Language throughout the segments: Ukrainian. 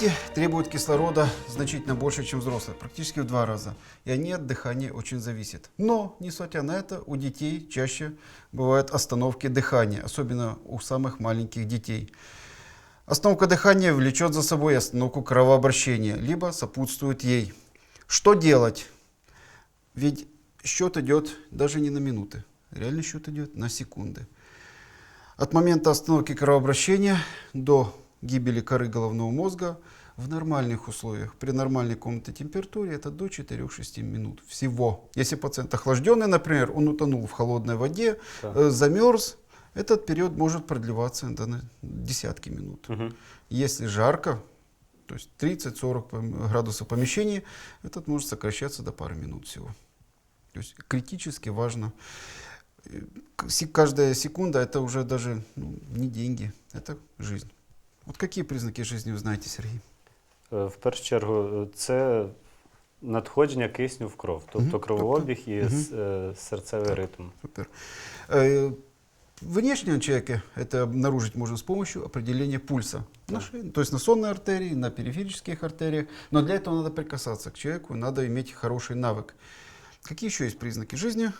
Дети требуют кислорода значительно больше, чем взрослые, практически в два раза. И они от дыхания очень зависят. Но, несмотря на это, у детей чаще бывают остановки дыхания, особенно у самых маленьких детей. Остановка дыхания влечет за собой остановку кровообращения, либо сопутствует ей. Что делать? Ведь счет идет даже не на минуты, реальный счет идет на секунды. От момента остановки кровообращения до гибели коры головного мозга в нормальных условиях, при нормальной комнатной температуре, это до 4-6 минут всего. Если пациент охлажденный, например, он утонул в холодной воде, Так. э, замерз, этот период может продлеваться до десятки минут. Мгм. Если жарко, то есть 30-40 пом- градусов помещения, этот может сокращаться до пары минут всего. То есть критически важно. Э, Каждая секунда это уже даже ну, не деньги, это жизнь. Вот какие признаки жизни вы знаете, Сергей? Е, В першу чергу, е, це надходження кисню в кров, тобто Мгм. кровообіг і Мгм. с- е, серцевий ритм. Супер. Э, Внешне у человека это обнаружить можно с помощью определения пульса. На Да. шее, то есть на сонной артерии, на периферических артериях. Но для этого надо прикасаться к человеку, надо иметь хороший навык. Какие еще есть признаки жизни?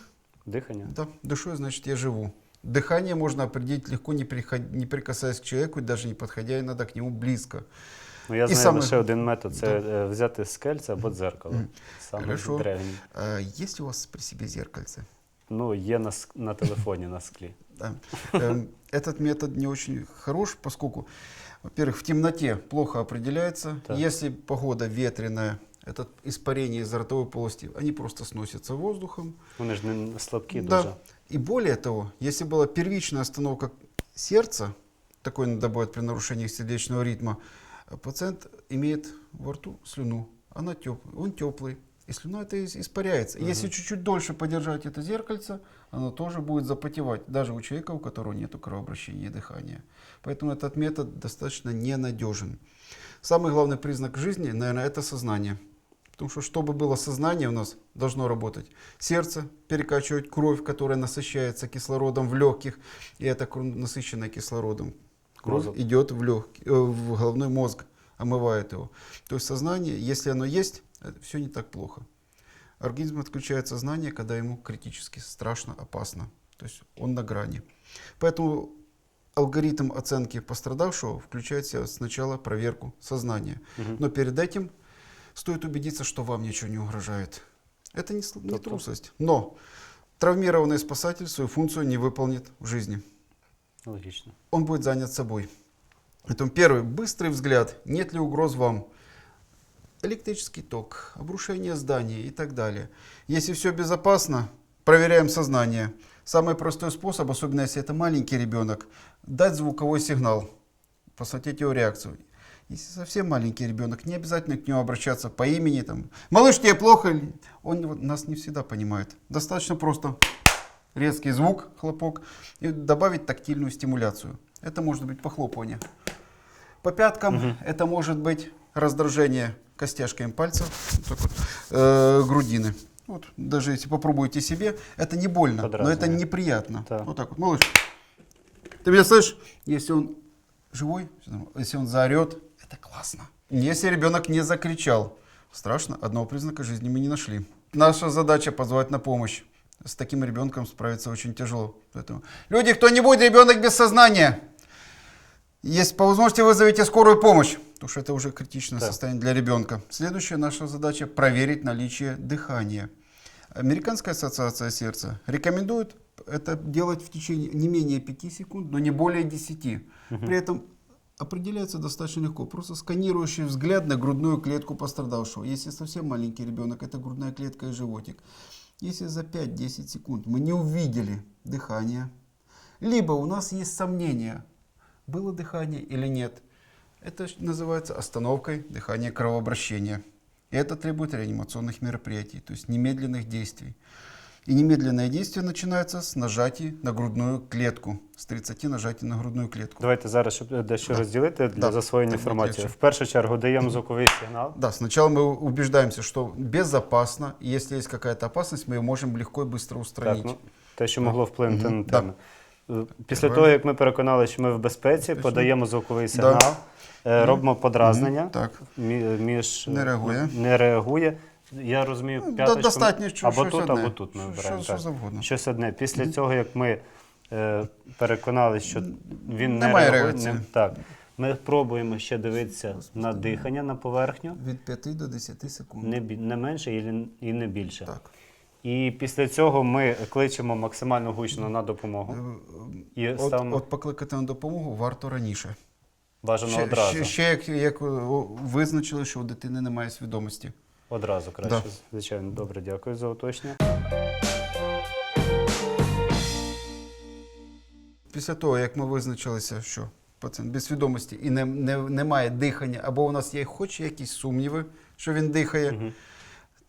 Дихання. Да, душой, значит, я живу. Дыхание можно определить легко, не, приход- не прикасаясь к человеку, и даже не подходя иногда к нему близко. Ну, я І знаю саме- лише один метод це е, взяти скельце або дзеркало. Мгм. Саме Хорошо. древній. А есть у вас при себе зеркальце? Ну, є на, ск- на телефоні на склі. Да. Эм, Этот метод не очень хорош, поскольку, во-первых, в темноте плохо определяется. Так. Если погода ветреная, это испарение из ротовой полости, они просто сносятся воздухом. Вони ж не слабкі Да. дуже. И более того, если была первичная остановка сердца, такой иногда бывает при нарушении сердечного ритма, пациент имеет во рту слюну, она теп, он теплый, и слюна это ис- испаряется. И Если чуть-чуть дольше подержать это зеркальце, оно тоже будет запотевать, даже у человека, у которого нет кровообращения и дыхания. Поэтому этот метод достаточно ненадежен. Самый главный признак жизни, наверное, это сознание. Потому что, чтобы было сознание у нас, должно работать сердце, перекачивать кровь, которая насыщается кислородом в легких, и эта насыщенная кислородом. Кровь Мозг. идет в, легкий, э, в головной мозг, омывает его. То есть сознание, если оно есть, все не так плохо. Организм отключает сознание, когда ему критически страшно, опасно. То есть он на грани. Поэтому алгоритм оценки пострадавшего включает в себя сначала проверку сознания. Мгм. Но перед этим стоит убедиться, что вам ничего не угрожает. Это не, не трусость. Но травмированный спасатель свою функцию не выполнит в жизни. Логічно. Он будет занят собой. Поэтому первый, быстрый взгляд, нет ли угроз вам. Электрический ток, обрушение здания и так далее. Если все безопасно, проверяем сознание. Самый простой способ, особенно если это маленький ребенок, дать звуковой сигнал, посмотреть его реакцию. Если совсем маленький ребенок, не обязательно к нему обращаться по имени. Там, Малыш, тебе плохо? Он нас не всегда понимает. Достаточно просто резкий звук, хлопок, и добавить тактильную стимуляцию. Это может быть похлопывание. По пяткам Мгм. это может быть раздражение костяшками пальцев, вот вот, э, грудины. Вот, даже если попробуете себе, это не больно, но это неприятно. Так. Вот так вот, малыш. Ты меня слышишь? Если он живой, если он заорет, это классно. Если ребенок не закричал, страшно, одного признака жизни мы не нашли. Наша задача позвать на помощь. С таким ребенком справиться очень тяжело. Поэтому, люди, кто-нибудь, ребенок без сознания. Если по возможности вызовите скорую помощь, потому что это уже критичное Так. состояние для ребенка. Следующая наша задача проверить наличие дыхания. Американская ассоциация сердца рекомендует это делать в течение не менее 5 секунд, но не более 10. При этом определяется достаточно легко. Просто сканирующий взгляд на грудную клетку пострадавшего. Если совсем маленький ребенок, это грудная клетка и животик. Если за 5-10 секунд мы не увидели дыхание, либо у нас есть сомнения, было дыхание или нет, это называется остановкой дыхания кровообращения. И это требует реанимационных мероприятий, то есть немедленных действий. И немедленное действие начинается с нажатий на грудную клетку, с 30 нажатий на грудную клетку. Давайте зараз, щоб е, дещо Да. розділити для Да, засвоєння так буде інформації. легше. В першу чергу даємо звуковий сигнал. Да, сначала мы убеждаемся, что безопасно, и если есть какая-то опасность, мы ее можем легко и быстро устранить. Так, ну, те, що могло вплинути Мгм, на да. тему. Е, Після Давай. того, як ми переконали, що ми в безпеці, Безпечно. подаємо звуковий Да. сигнал. Е, Робимо подразнення. Так. Мі- Між, Не реагує. Не реагує. Я розумію, Ну, п'яточку. достатньо, що- або щось тут, одне. або тут ми Що- вибираємо. що так. завгодно. Щось одне. Після цього, як ми е, переконалися, що він не Немає реагує, реакції. не- так. Ми пробуємо ще дивитися на дихання на поверхню, Від 5 до 10 секунд. не, бі- не менше і, і не більше. Так. І після цього ми кличемо максимально гучно на допомогу. І От, ставимо от покликати на допомогу варто раніше. бажано Ще, одразу. ще, ще як, як о, визначили, що у дитини немає свідомості. Одразу краще. Да. Звичайно, добре, дякую за уточнення. Після того, як ми визначилися, що пацієнт без свідомості і не, не, немає дихання, або у нас є хоч якісь сумніви, що він дихає, Мгм.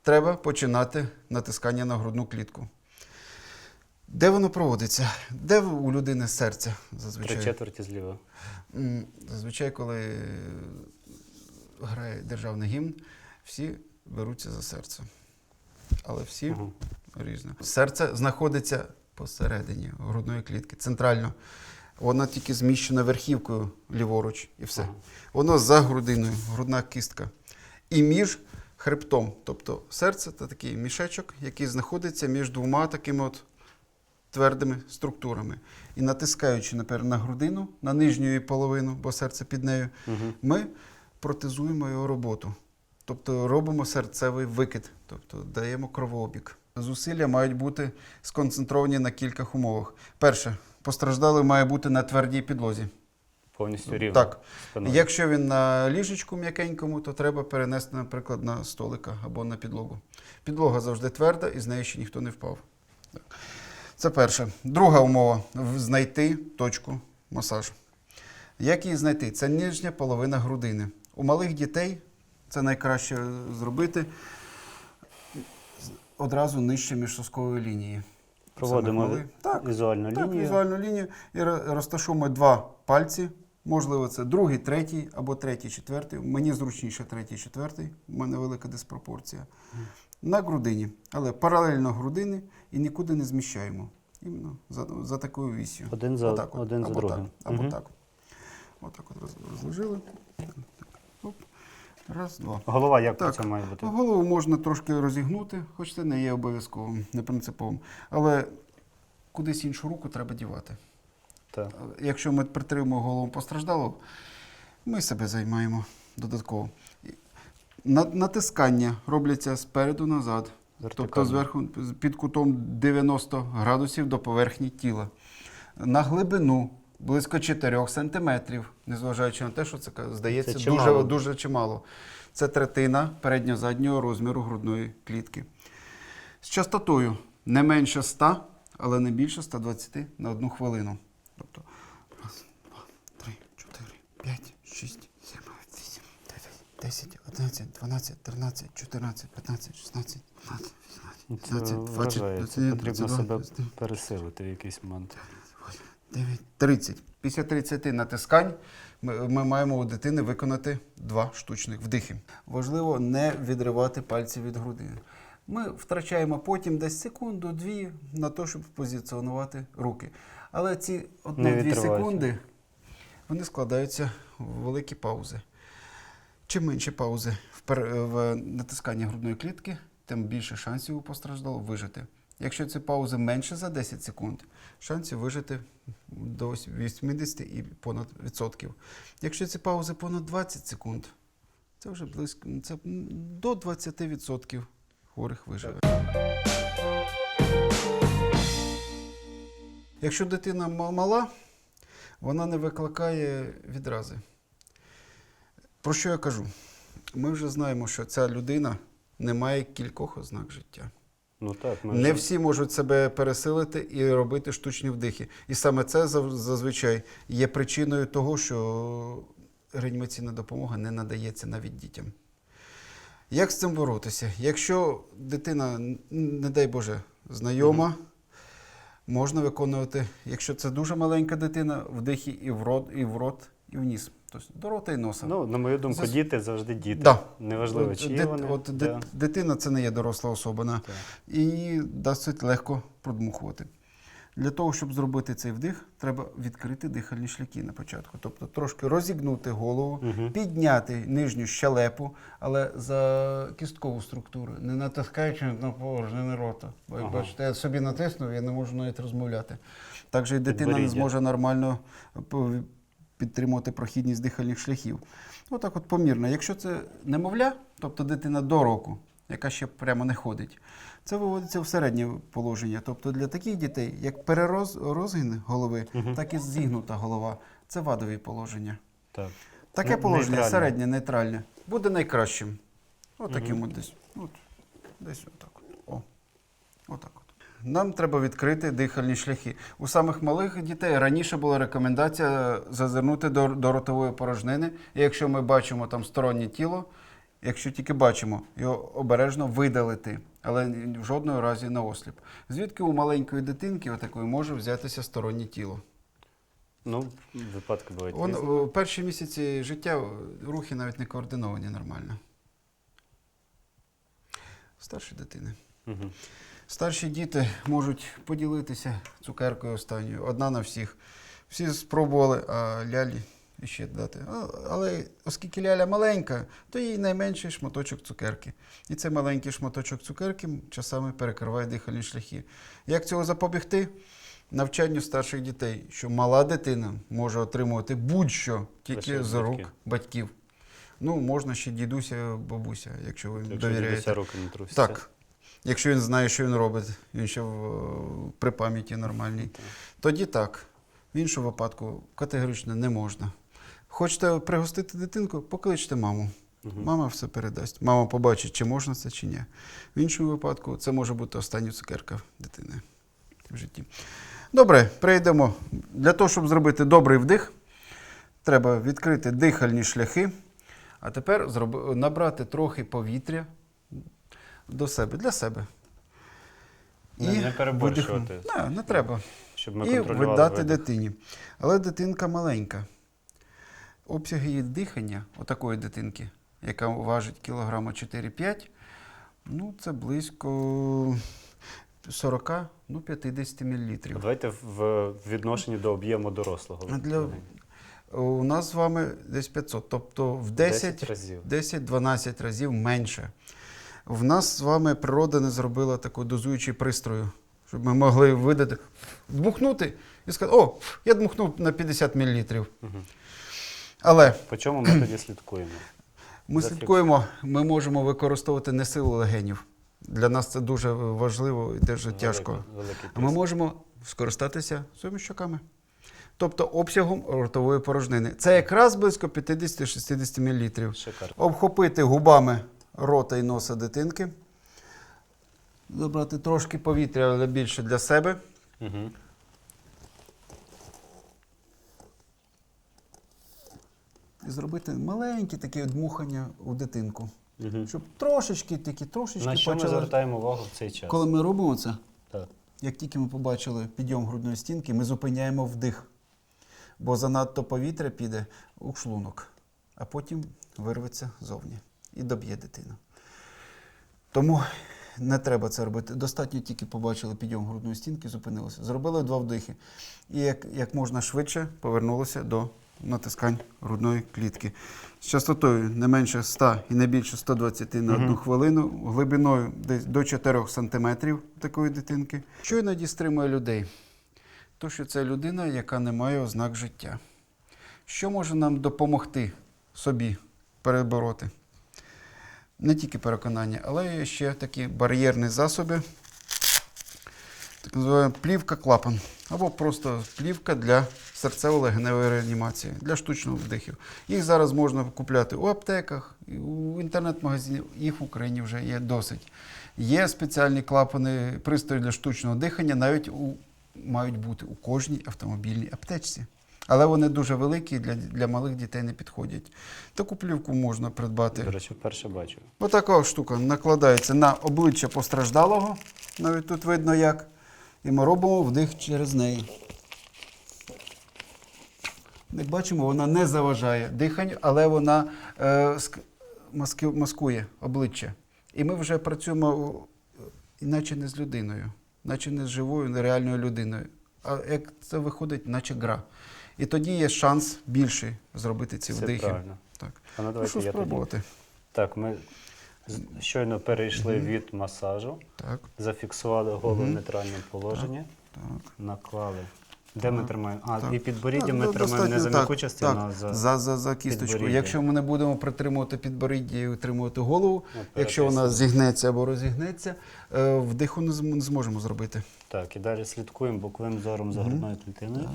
треба починати натискання на грудну клітку. Де воно проводиться? Де у людини серце Три четверті зліва. Зазвичай, коли грає державний гімн, всі беруться за серце. Але всі Мгм. різно. Серце знаходиться посередині грудної клітки, центрально. Воно тільки зміщено верхівкою ліворуч і все. Ага. Воно за грудиною, грудна кістка. І між хребтом. Тобто серце це такий мішечок, який знаходиться між двома такими от твердими структурами. І натискаючи наприклад, на грудину, на нижню її половину, бо серце під нею, Мгм. ми протезуємо його роботу. Тобто робимо серцевий викид, тобто даємо кровообіг. Зусилля мають бути сконцентровані на кількох умовах. Перше, постраждалий має бути на твердій підлозі. Повністю рівно. Так. спиною. Якщо він на ліжечку м'якенькому, то треба перенести, наприклад, на столика або на підлогу. Підлога завжди тверда і з неї ще ніхто не впав. Так. Це перше. Друга умова знайти точку масажу. Як її знайти? Це нижня половина грудини. У малих дітей це найкраще зробити одразу нижче міжсоскової лінії. Проводимо Так, візуальну так, лінію. візуальну лінію і розташуємо два пальці. Можливо, це другий, третій або третій, четвертий. Мені зручніше третій, четвертий. У мене велика диспропорція. На грудині. Але паралельно грудини і нікуди не зміщаємо. Іменно за, за такою вісю. Один за- Отак от. один за або другим. Так, або Мгм. так. Отак от роз- розложили. Так, Оп. Раз, два. Голова як Так. це має бути? Голову можна трошки розігнути, хоч це не є обов'язковим, не принциповим. Але кудись іншу руку треба дівати. Так. Якщо ми притримуємо голову постраждалого, ми себе займаємо додатково. Натискання робляться спереду назад, тобто зверху під кутом 90 градусів до поверхні тіла. На глибину близько 4 сантиметрів, незважаючи на те, що це здається Це дуже, чимало. дуже чимало. Це третина передньо-заднього розміру грудної клітки. З частотою не менше 100, але не більше 120 на одну хвилину. Тобто раз, два, три, чотири, п'ять, шість, сім, вісім, дев'ять, десять, одинадцять, дванадцять, тринадцять, чотирнадцять, п'ятнадцять, шістнадцять, дванадцять, Ну, вісімнадцять, Це двадцять, двадцять, вражає. двадцять Це один, потрібно двадцять себе пересилити в якийсь момент. 9, 30. Після 30 натискань ми, ми маємо у дитини виконати два штучних вдихи. Важливо не відривати пальці від груди. Ми втрачаємо потім десь секунду-дві на те, щоб позиціонувати руки. Але ці Не одну-дві відривайте. секунди вони складаються в великі паузи. Чим менше паузи в, пер- в натисканні грудної клітки, тим більше шансів у постраждалого вижити. Якщо ці паузи менше за 10 секунд, шансів вижити до 80 і понад відсотків. Якщо ці паузи понад 20 секунд, це вже близько це до 20 відсотків хворих виживе. Якщо дитина мала, вона не викликає відрази. Про що я кажу? Ми вже знаємо, що ця людина не має кількох ознак життя. Ну так, ми Не всі можуть себе пересилити і робити штучні вдихи. І саме це зазвичай є причиною того, що реанімаційна допомога не надається навіть дітям. Як з цим боротися? Якщо дитина, не дай Боже, знайома, можна виконувати, якщо це дуже маленька дитина, вдихи і в рот, і в рот, і в ніс. Тобто до рота і носа. Ну, на мою думку, Зас- діти завжди діти. Да. Неважливо, чиї дит- вони. от да. дитина це не є доросла особина. Так. і досить легко продмухувати. Для того, щоб зробити цей вдих, треба відкрити дихальні шляхи на початку. Тобто трошки розігнути голову, Мгм. підняти нижню щелепу, але за кісткову структуру, не натискаючи на порожнини рота. Бо як Ага. бачите, я собі натиснув, я не можу навіть розмовляти. Так же і дитина не зможе нормально підтримувати прохідність дихальних шляхів. Отак от помірно. Якщо це немовля, тобто дитина до року, яка ще прямо не ходить, це виводиться в середнє положення. Тобто для таких дітей, як перерозгін голови, Мгм. так і зігнута голова. Це вадові положення. Так. Таке Не- положення нейтральне. середнє, нейтральне, буде найкращим. Отаким Мгм. от десь. От, десь отак. О. Отак от. Нам треба відкрити дихальні шляхи. У самих малих дітей раніше була рекомендація зазирнути до, до ротової порожнини. І якщо ми бачимо там стороннє тіло, якщо тільки бачимо, його обережно видалити, але в жодному разі на осліп. Звідки у маленької дитинки отакої може взятися стороннє тіло? Ну, випадки бувають. Он, різні. о, перші місяці життя рухи навіть не координовані нормально. Старші дитини. Мгм. Старші діти можуть поділитися цукеркою останньою, одна на всіх. Всі спробували, а лялі ще дати. Але оскільки ляля маленька, то їй найменший шматочок цукерки. І цей маленький шматочок цукерки часами перекриває дихальні шляхи. Як цього запобігти? Навчанню старших дітей, що мала дитина може отримувати будь-що тільки з рук батьків. Ну, можна ще дідуся, бабуся, якщо ви Якщо довіряєте. руки не трусяться. Так. Якщо він знає, що він робить, він ще в, при пам'яті нормальній, тоді так. В іншому випадку категорично не можна. Хочете пригостити дитинку, покличте маму. Мгм. Мама все передасть. Мама побачить, чи можна це, чи ні. В іншому випадку це може бути остання цукерка дитини в житті. Добре, перейдемо. Для того, щоб зробити добрий вдих, треба відкрити дихальні шляхи. А тепер набрати трохи повітря до себе, для себе. Не- не переборщувати. Не, не треба. Щоб ми І видати видих. дитині. Але дитинка маленька. Обсяг її дихання, отакої дитинки, яка важить кілограма 4-5, ну це близько 40, ну 50 мл. Давайте в відношенні до об'єму дорослого. Для- У нас з вами десь 500, тобто в 10, 10 разів. 10-12 разів менше. В нас з вами природа не зробила таку дозуючу пристрою, щоб ми могли видати, дмухнути і сказати, о, я дмухнув на 50 мл. Але По чому ми тоді слідкуємо? ми слідкуємо, ми можемо використовувати не силу легенів. Для нас це дуже важливо і дуже тяжко. А ми можемо скористатися своїми щоками. Тобто обсягом ротової порожнини. Це якраз близько 50-60 мл. Шикарно. Обхопити губами рота і носа дитинки. Забрати трошки повітря, але більше для себе. Угу. І зробити маленьке таке дмухання у дитинку. Угу. Щоб трошечки, такі трошечки На що ми звертаємо увагу в цей час? Коли ми робимо це, Так. як тільки ми побачили підйом грудної стінки, ми зупиняємо вдих. Бо занадто повітря піде у шлунок, а потім вирветься зовні і доб'є дитину. Тому не треба це робити. Достатньо тільки побачили підйом грудної стінки, зупинилися. Зробили два вдихи. І як, як можна швидше повернулися до натискань грудної клітки. З частотою не менше 100 і не більше 120 на одну хвилину, глибиною десь до 4 см такої дитинки. Що іноді стримує людей? То, що це людина, яка не має ознак життя. Що може нам допомогти собі перебороти? Не тільки переконання, але ще такі бар'єрні засоби, так називаємо плівка-клапан, або просто плівка для серцево-легеневої реанімації, для штучних вдихів. Їх зараз можна купляти у аптеках, у інтернет-магазинах, їх в Україні вже є досить. Є спеціальні клапани, пристрої для штучного дихання, навіть у, мають бути у кожній автомобільній аптечці. Але вони дуже великі і для, для малих дітей не підходять. Таку плівку можна придбати. До речі, вперше бачу. Отака штука накладається на обличчя постраждалого. Навіть тут видно як. І ми робимо вдих через неї. Як бачимо, вона не заважає диханню, але вона е, ск- маски- маскує обличчя. І ми вже працюємо о, іначе не з людиною, наче не з живою, нереальною людиною, як це виходить, наче гра. І тоді є шанс більший зробити ці Це вдихи. правильно. Так. А ну давайте що я тоді. спробувати? Так, ми з- щойно перейшли від масажу, Так, зафіксували голову в нейтральне положення, так. наклали. Де ми тримаємо? А, так. і підборіддя Так, ми ну, тримаємо не за м'яку частину, так, а за, за, за, за кісточку. підборіддя. Якщо ми не будемо притримувати підборіддя і утримувати голову, Ну, якщо вона зігнеться або розігнеться, е, вдиху не зможемо зробити. Так, і далі слідкуємо боковим зором за Мгм. грудною клітиною. Так.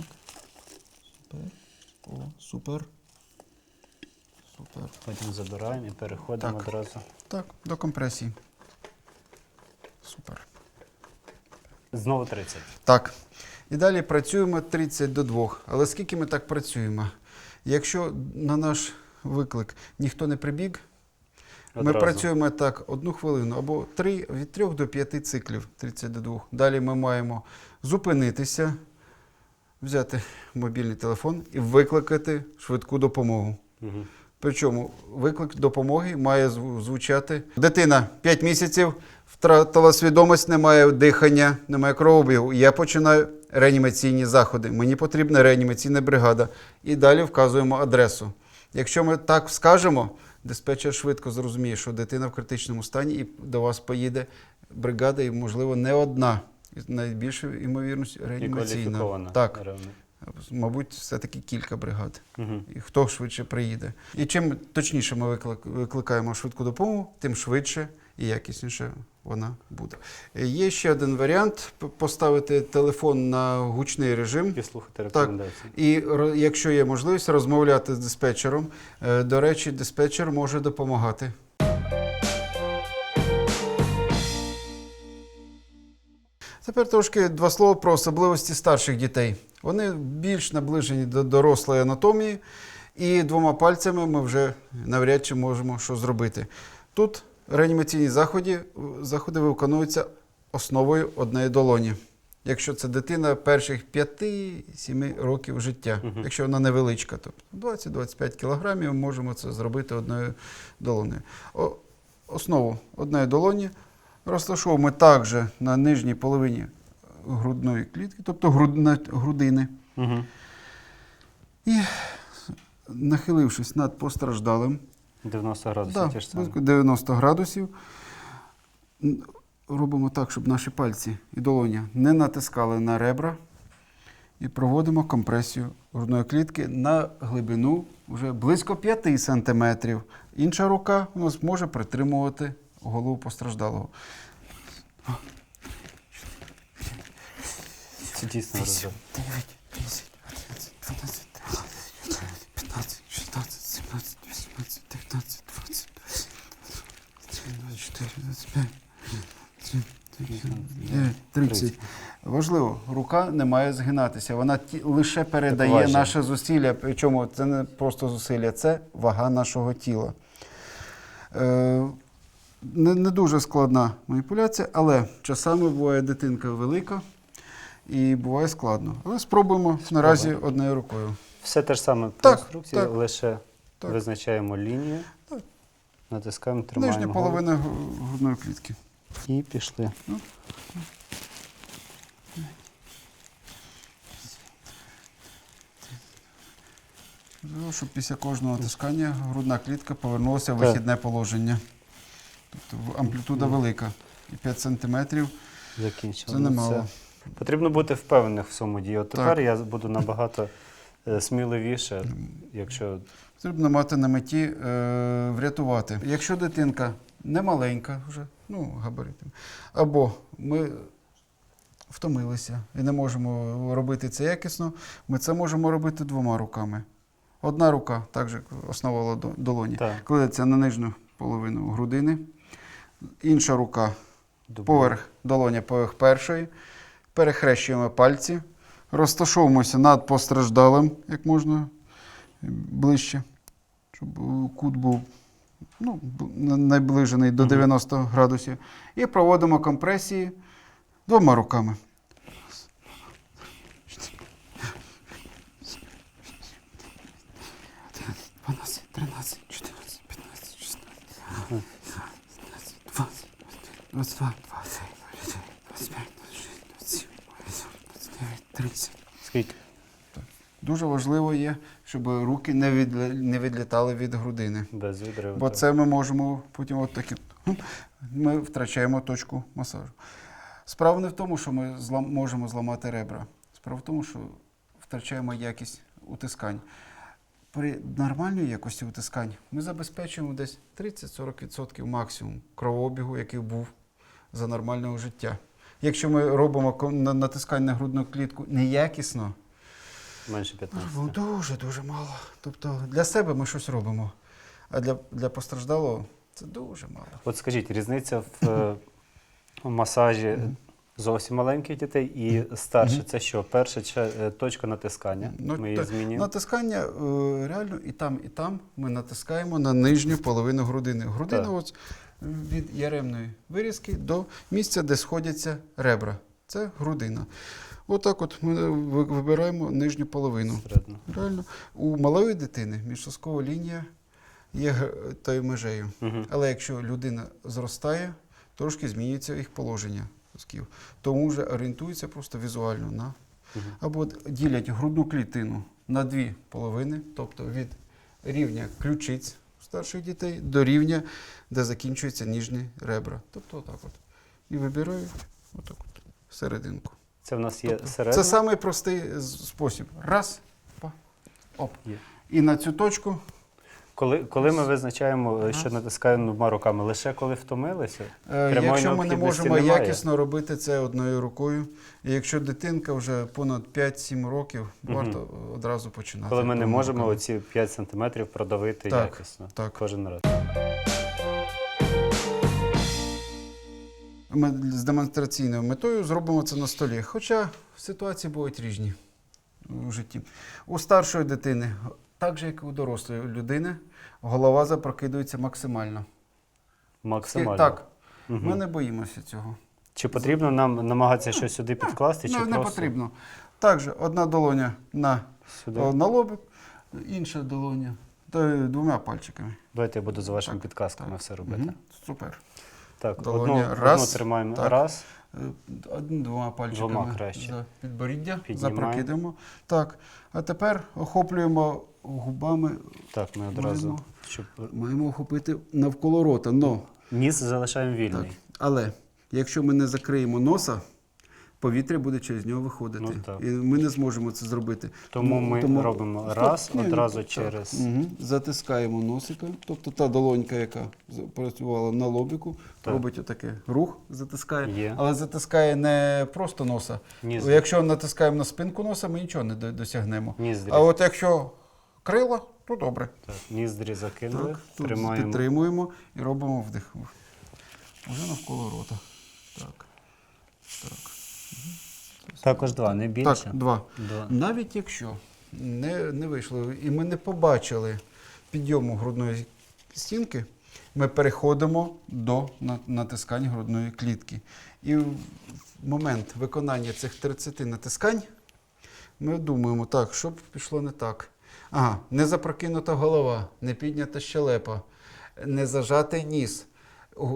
Супер. О, супер. Супер. Потім забираємо і переходимо Так. одразу. Так, до компресії. Супер. Знову 30. Так. І далі працюємо 30 до 2. Але скільки ми так працюємо? Якщо на наш виклик ніхто не прибіг, ми працюємо так одну хвилину або 3, від 3 до 5 циклів 30 до 2. Далі ми маємо зупинитися, взяти мобільний телефон і викликати швидку допомогу. Угу. Причому виклик допомоги має звучати. Дитина 5 місяців втратила свідомість, немає дихання, немає кровообігу. Я починаю реанімаційні заходи. Мені потрібна реанімаційна бригада. І далі вказуємо адресу. Якщо ми так скажемо, диспетчер швидко зрозуміє, що дитина в критичному стані, і до вас поїде бригада, і, можливо, не одна. Найбільшою ймовірністю реанімаційна. Так, мабуть, все-таки кілька бригад Угу. і хто швидше приїде. І чим точніше ми викликаємо швидку допомогу, тим швидше і якісніше вона буде. Є ще один варіант поставити телефон на гучний режим. І слухати Так. рекомендації. І якщо є можливість розмовляти з диспетчером, Е, до речі, диспетчер може допомагати. Тепер трошки два слова про особливості старших дітей. Вони більш наближені до дорослої анатомії, і двома пальцями ми вже навряд чи можемо що зробити. Тут реанімаційні заходи, заходи виконуються основою однієї долоні. Якщо це дитина перших 5-7 років життя, Мгм. якщо вона невеличка, тобто 20-25 кілограмів, ми можемо це зробити одною долонею. О, основу одної долоні розташовуємо також на нижній половині грудної клітки, тобто грудна, грудини. Угу. І нахилившись над постраждалим, 90 градусів да, ті ж самі. 90 градусів, робимо так, щоб наші пальці і долоня не натискали на ребра. І проводимо компресію грудної клітки на глибину вже близько 5 сантиметрів. Інша рука у нас може притримувати голову постраждалого. Це дійсно розрив. 9, 10, 11, 12, 13, 15, 16, 17, 18, 19, 20, 24, 25, 29, 30. Важливо, рука не має згинатися. Вона ті, лише передає наше зусилля. Причому це не просто зусилля, це вага нашого тіла. Е, не, не дуже складна маніпуляція, але часами буває дитинка велика і буває складно. Але спробуємо наразі однією рукою. Все те ж саме по інструкції, лише так. визначаємо лінію, Так. натискаємо, тримаємо. Нижня половина грудної клітки. І пішли. Важливо, щоб після кожного натискання грудна клітка повернулася в вихідне положення. Тобто амплітуда велика. І 5 сантиметрів Закінчили. це Ну, немало. Потрібно бути впевнених в своєму дії. От тепер я буду набагато е, сміливіше, якщо Потрібно мати на меті е, врятувати. Якщо дитинка не маленька вже, ну, габаритом, або ми втомилися і не можемо робити це якісно, ми це можемо робити двома руками. Одна рука, також як основа долоні, Так. кладеться на нижню половину грудини, інша рука дублюємо. поверх долоня поверх першої, перехрещуємо пальці, розташовуємося над постраждалим, як можна ближче, щоб е, кут був ну, найближений до 90 градусів. І проводимо компресії двома руками. 12, 13, 14, 15, 16, 17, 20, 22, 23, 25, 26, 27, 28, 29, Дивіться. Скільки? Дуже важливо є, щоб руки не, від, не відлітали від грудини. Без відриву. Бо це ми можемо потім от такі. Ми втрачаємо точку масажу. Справа не в тому, що ми злам, можемо зламати ребра. Справа в тому, що втрачаємо якість утискань. При нормальній якості утискань ми забезпечуємо десь 30-40% максимум кровообігу, який був за нормального життя. Якщо ми робимо натискання на грудну клітку неякісно, Менше 15. Ну, дуже дуже мало. Тобто для себе ми щось робимо, а для, для постраждалого це дуже мало. От скажіть, різниця в е, в масажі зовсім маленьких дітей і старше. Це що? Перша е, точка натискання. Ну, Ми її змінюємо. Натискання е, реально і там, і там ми натискаємо на нижню половину грудини. Грудина Так. ось від яремної вирізки до місця, де сходяться ребра. Це грудина. Отак от ми вибираємо нижню половину. Середньо. Реально, у малої дитини міжсоскова лінія є тою межею. Мгм. Але якщо людина зростає, трошки змінюється їх положення сосків. Тому вже орієнтуються просто візуально на або ділять грудну клітину на дві половини, тобто від рівня ключиць у старших дітей до рівня, де закінчуються ніжні ребра. Тобто отак от. І вибирають отак от серединку. Це в нас є Тобто середньо. Це самий простий спосіб. Раз, па, оп. Є. І на цю точку Коли, коли ми визначаємо, е, що натискаємо двома руками, лише коли втомилися, Е, Якщо ми не можемо немає. якісно робити це одною рукою, і якщо дитинка вже понад 5-7 років, варто одразу починати. коли ми не можемо руками. оці 5 сантиметрів продавити Так, якісно. так. Кожен раз. Ми з демонстраційною метою зробимо це на столі. Хоча ситуації будуть різні у житті. У старшої дитини, так же як і у дорослої людини, голова запрокидується максимально. Максимально. Так, Мгм. ми не боїмося цього. Чи потрібно нам намагатися щось сюди підкласти, чи Не, не просто потрібно. Також одна долоня на, сюди? на лобик, інша долоня та двома пальчиками. Давайте я буду за вашими підказками так. все робити. Мгм. Супер. Так, Долоня одну, раз, одну тримаємо так. раз. Е, Одним-двома пальчиками Двома краще. за підборіддя, запрокидаємо. Так. А тепер охоплюємо губами, Так, ми одразу. Маємо. Щоб... маємо охопити навколо рота. Но, Ніс залишаємо так. вільний. Але якщо ми не закриємо носа, повітря буде через нього виходити. Ну, так. І ми не зможемо це зробити. Тому ми робимо Стоп. раз, Ні, одразу так. через- Мгм. Затискаємо носика, тобто та долонька, яка працювала на лобіку, Так. робить отакий рух, затискає, Є. але затискає не просто носа. Ніс. Якщо натискаємо на спинку носа, ми нічого не досягнемо. Ніздрі. А от якщо крила, то добре. Так, ніздрі закинули, Так, тут тримаємо. підтримуємо і робимо вдих. Уже навколо рота. Так. Так. Також два, не більше. Так, два. Два. Навіть якщо не, не вийшло і ми не побачили підйому грудної стінки, ми переходимо до на- натискань грудної клітки. І в момент виконання цих 30 натискань ми думаємо, так, що б пішло не так. Ага, не запрокинута голова, не піднята щелепа, не зажатий ніс.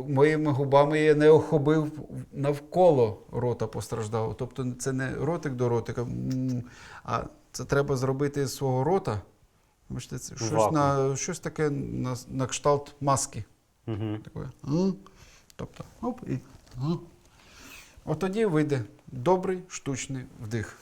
Моїми губами я не охопив навколо рота постраждалого. Тобто це не ротик до ротика, а це треба зробити з свого рота. Бачите, це щось, на, щось таке на, на кшталт маски. Угу. Таке. Тобто, оп, і. От тоді вийде добрий штучний вдих.